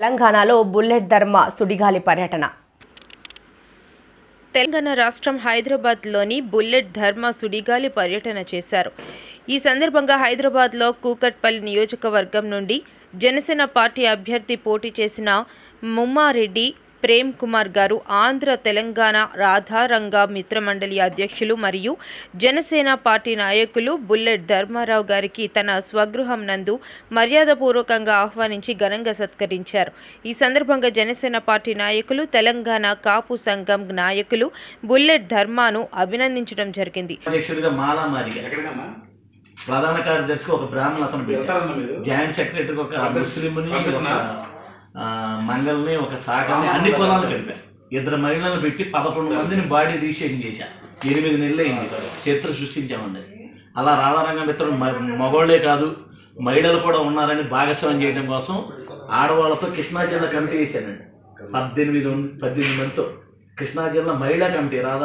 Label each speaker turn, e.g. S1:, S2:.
S1: తెలంగాణలో బుల్లెట్ ధర్మ సుడిగాలి పర్యటన.
S2: తెలంగాణ రాష్ట్రం హైదరాబాద్లోని బుల్లెట్ ధర్మ సుడిగాలి పర్యటన చేశారు. ఈ సందర్భంగా హైదరాబాద్లో కూకట్పల్లి నియోజకవర్గం నుండి జనసేన పార్టీ అభ్యర్థి పోటీ చేసిన ముమ్మారెడ్డి ప్రేమ్ కుమార్ గారు ఆంధ్ర తెలంగాణ రాధారంగ మిత్రమండలి అధ్యక్షులు మరియు జనసేన పార్టీ నాయకులు బుల్లెట్ ధర్మారావు గారికి తన స్వగృహం నందు మర్యాదపూర్వకంగా ఆహ్వానించి ఘనంగా సత్కరించారు. ఈ సందర్భంగా జనసేన పార్టీ నాయకులు తెలంగాణ కాపు సంఘం నాయకులు బుల్లెట్ ధర్మాను అభినందించడం జరిగింది.
S3: ప్రధాన కార్యదర్శిగా ఒక బ్రాహ్మణ అతను జాయింట్ సెక్రటరీకి ఒక ముస్లింని మంగల్ని ఒక సాకల్ని అన్ని కులాలు కలిపారు ఇద్దరు మహిళలను పెట్టి పదకొండు మందిని బాడీ రీషేక్ చేశా. ఎనిమిది నెలలు అయింది. చరిత్ర సృష్టించామండి. అలా రాధారంగ మిత్రుడు మ- మగోళ్ళే కాదు మహిళలు కూడా ఉన్నారని భాగస్వామ్యం చేయడం కోసం ఆడవాళ్ళతో కృష్ణా జిల్లా కమిటీ వేశానండి. పద్దెనిమిది మంది- పద్దెనిమిది మందితో. కృష్ణా జిల్లా మహిళా కమిటీ రాధా